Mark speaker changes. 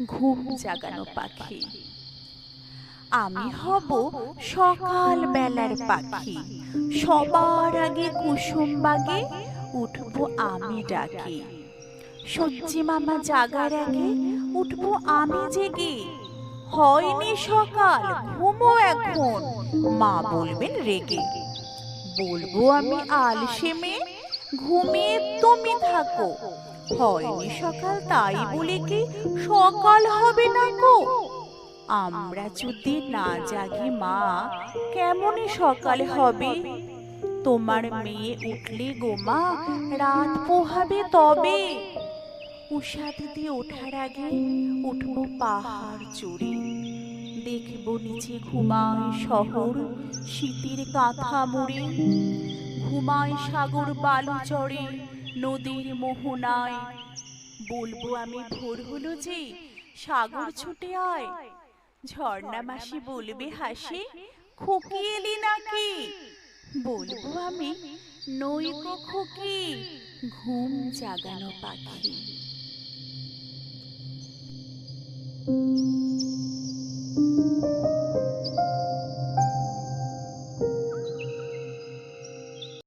Speaker 1: ঘুম জাগানো পাখি। আমি হব সকাল বেলার পাখি। সবার আগে কুসুম বাগে উঠবো আমি ডাকি। সূর্যি মামা জাগার আগে উঠবো আমি জেগে। হয়নি সকাল ঘুমো এখন। মা বলবেন রেগে। বলব আমি আলসেমে। ঘুমিয়ে তুমি থাকো। হয়নি সকাল, তাই বলে কি সকাল হবে না গো? আমরা যদি না জাগি, মা কেমনই সকাল হবে? তোমার মেয়ে উঠলে গো, মা, রাত পোহাবে তবে। উষা দিদি ওঠার আগে উঠবো পাহাড় চড়ে। দেখব নিচে ঘুমায় শহর, শীতের কাঁথা মুড়ে। ঘুমায় সাগর বালু চড়ে নদীর মোহনায়। বলব আমি ভোর হলো যে সাগর ছুটে আয়। ঝর্ণা মাসি বলবে, হাসি, খুকি এলি নাকি? বলব আমি, নৈক খুকি, ঘুম জাগানো পাখি।